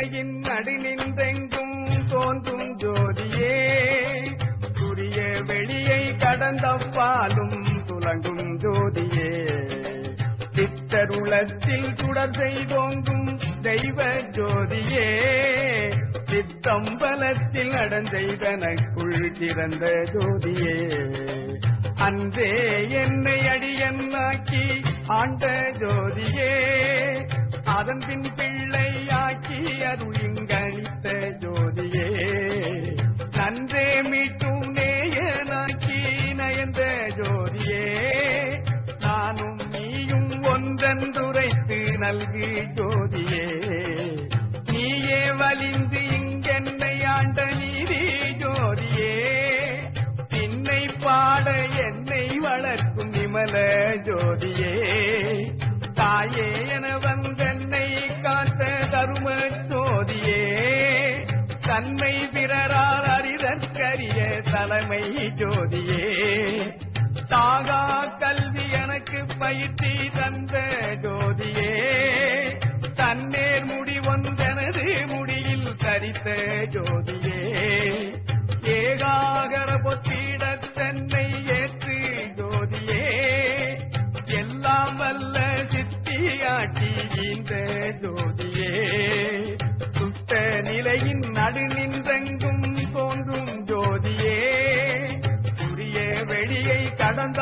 நிலையின் நடுநின்றெங்கும் தோன்றும் ஜோதியே. சூரிய வெளியை கடந்தப்பாலும் துலங்கும் ஜோதியே. சித்தருளத்தில் சுடர் செய்தோங்கும் தெய்வ ஜோதியே. சித்தம்பலத்தில் நடந்தெய்தனக்குள் சிறந்த ஜோதியே. அன்றே என்னை அடியன்னாக்கி ஆண்ட ஜோதியே. அதன் பின் பிள்ளையா அருளிங்கணித்த ஜோதியே. நன்றே மீட்டும் நேயனாக்கி நயந்த ஜோதியே. நானும் நீயும் ஒன்றென்றுரைத்து நல்கு ஜோதியே. நீயே வலிந்து இங்கென்னை ஆண்ட நீதி ஜோதியே. பின்னை பாட என்னை வளர்க்கும் நிமல ஜோதியே. தாயே என தன்மை அறிதற்கரிய தலைமை ஜோதியே. தாகா கல்வி எனக்கு பயிற்சி தந்த ஜோதியே. தன்னேர் முடி ஒன்றெனது முடியில் தரித்த ஜோதியே. ஏகாகர பொத்திட தன்னை ஏற்று ஜோதியே. எல்லாம் வல்ல சித்தியாட்டி இந்த ஜோதியே. சுத்த நிலையின் நடு நின்ற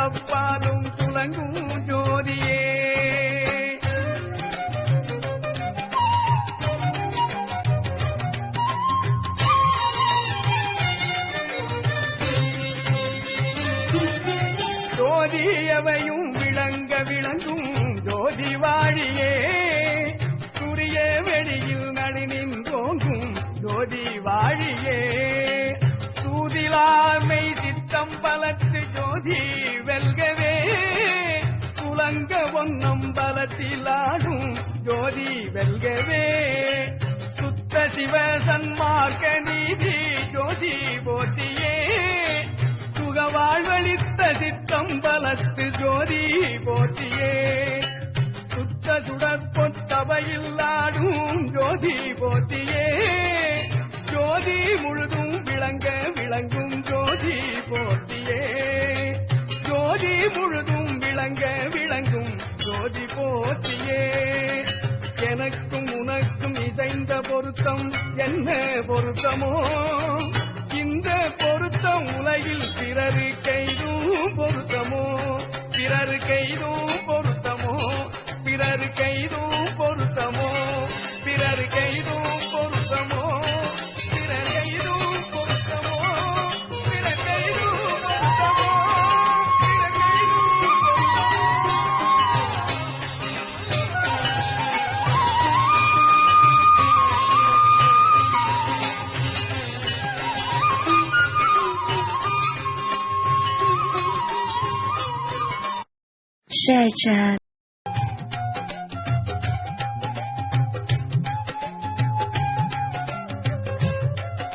கடந்தப்பாலும் துலங்கும் ஜோதியே. ஜோதியவையும் விளங்க விளங்கும் ஜோதி வாழியே. சூரிய வெளியில் நடுநின் தோங்கும் ஜோதி வாழியே. சூதிலாமை சித்தம் பலத்து ஜோதி தங்க ஒன்னம் பலத்திலாடும் ஜோதி வெல்கவே. சுத்த சிவ சன்மார்க்க நீதி ஜோதி போட்டியே சுகவாழ்வழித்த சித்தம் பலத்து ஜோதி போட்டியே சுத்த சுடற்பொட்டவையில்லாடும் ஜோதி போட்டியே ஜோதி முழுதும் விளங்க விளங்கும் ஜோதி போட்டியே ஜோதி முழுதும் விளங்க விளங்கும் ஜோதி போற்றியே. எனக்கும் உனக்கும் இதைந்த பொருத்தம் என்ன பொருத்தமோ? இந்த பொருத்தம் உலகில் பிறரு கைதும் பொருத்தமோ? 在ต่